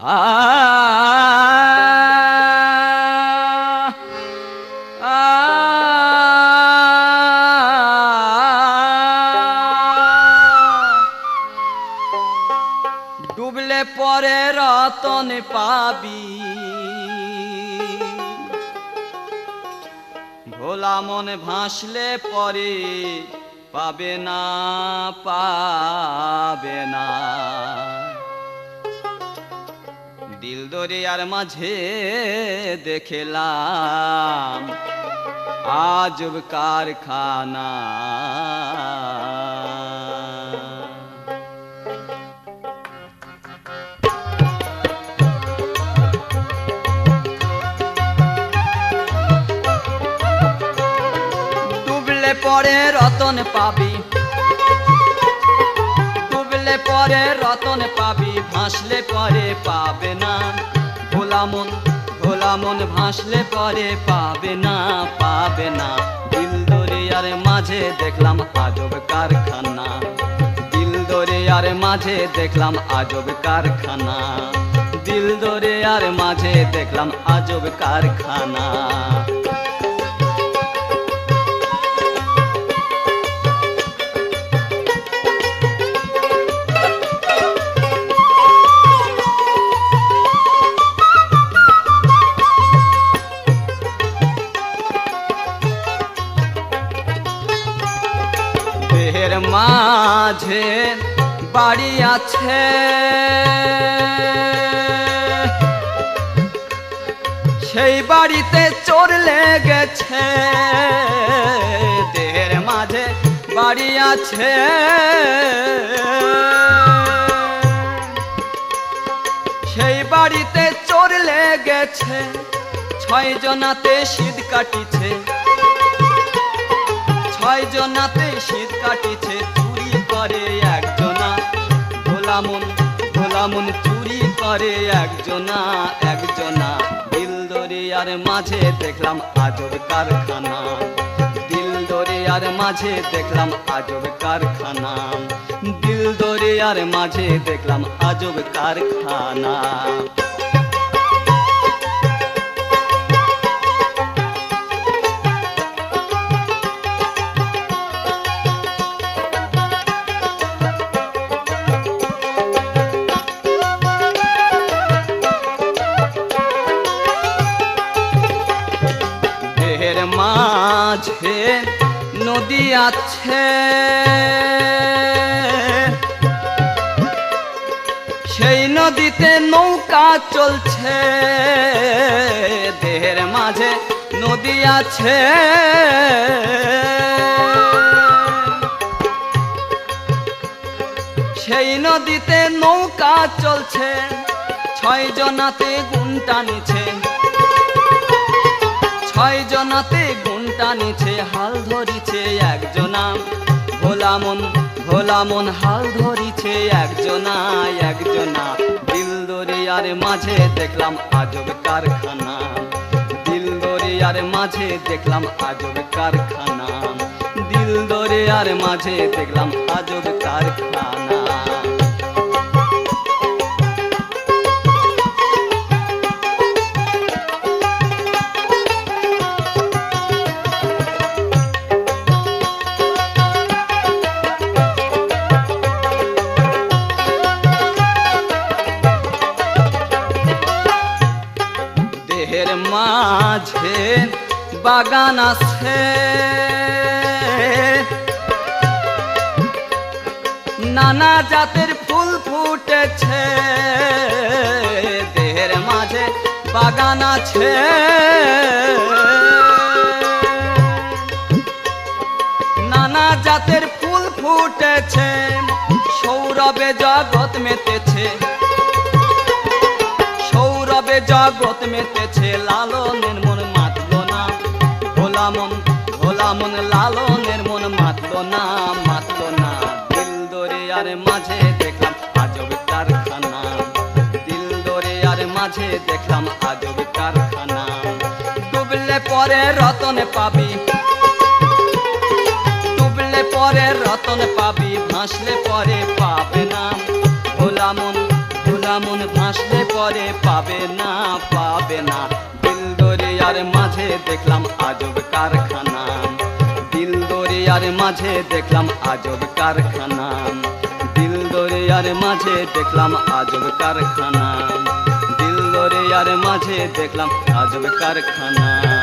ডুবলে পরে রতন পাবি। ভোলা মনে ভাসলে পরে পাবে না পাবে না। দরিয়ার মাঝে দেখলাম আজব কারখানা। ডুবলে পরে রতন পাবি, ডুবলে পরে রতন পাবি, ভাসলে পরে পাবে না। ভোলা মন ভোলা মন ভাসলে পরে পাবে না পাবে না। দিল দরিয়ার মাঝে দেখলাম আজব কারখানা। দিল দরিয়ার মাঝে দেখলাম আজব কারখানা। দিল দরিয়ার মাঝে দেখলাম আজব কারখানা। দেহের মাঝে বাড়ি আছে। সেই বাড়িতে চোর লেগেছে, দেহের মাঝে বাড়ি আছে। সেই বাড়িতে চোর লেগেছে ছয় জনাতে শীত কাটিছে। জনাতে শীত কাটিছে, চুরি করে একজনা। ভোলামন ভোলামন চুরি করে একজনা একজনা। দিল দরিয়ার মাঝে দেখলাম আজব কারখানা। দিল দরিয়ার মাঝে দেখলাম আজব কারখানা। দিল দরিয়ার মাঝে দেখলাম আজব কারখানা। মাঝে নদী আছে। সেই নদীতে নৌকা চলছে, দেহের মাঝে নদী আছে। সেই নদীতে নৌকা চলছে, ছয় জনাতে গুণ টানিছে ছয় জনাতে গুণটা নিছে হাল ধরিছে একজনা। ভোলা মন ভোলা মন হাল ধরিছে একজনা একজনা। দিল দরিয়ার মাঝে দেখলাম আজব কারখানা। দিল দরিয়ার মাঝে দেখলাম আজব কারখানা। দিল দরিয়ার মাঝে দেখলাম আজব কারখানা। দেহের মাঝে বাগান আছে। নানা জাতের ফুল ফুটেছে, দেহের মাঝে বাগান আছে। নানা জাতের ফুল ফুটেছে, সৌরভে জগৎ মেতেছে জগৎ মেতেছে লালনের মন মাতল না। ভোলা মন ভোলা মন লালনের মন মাতল না মাতল না। দিল দরিয়ার মাঝে দেখলাম আজব কারখানা। দিল দরিয়ার মাঝে দেখলাম আজব কারখানা। ডুবলে পরে রতন পাবি। ডুবলে পরে রতন পাবি, ভাসলে পরে ভাসলে পরে পাবে না পাবে না। দিল দরিয়ার মাঝে দেখলাম আজব কারখানা। দিল দরিয়ার মাঝে দেখলাম আজব কারখানা। দিল দরিয়ার মাঝে দেখলাম আজব কারখানা। দিল দরিয়ার মাঝে দেখলাম আজব কারখানা।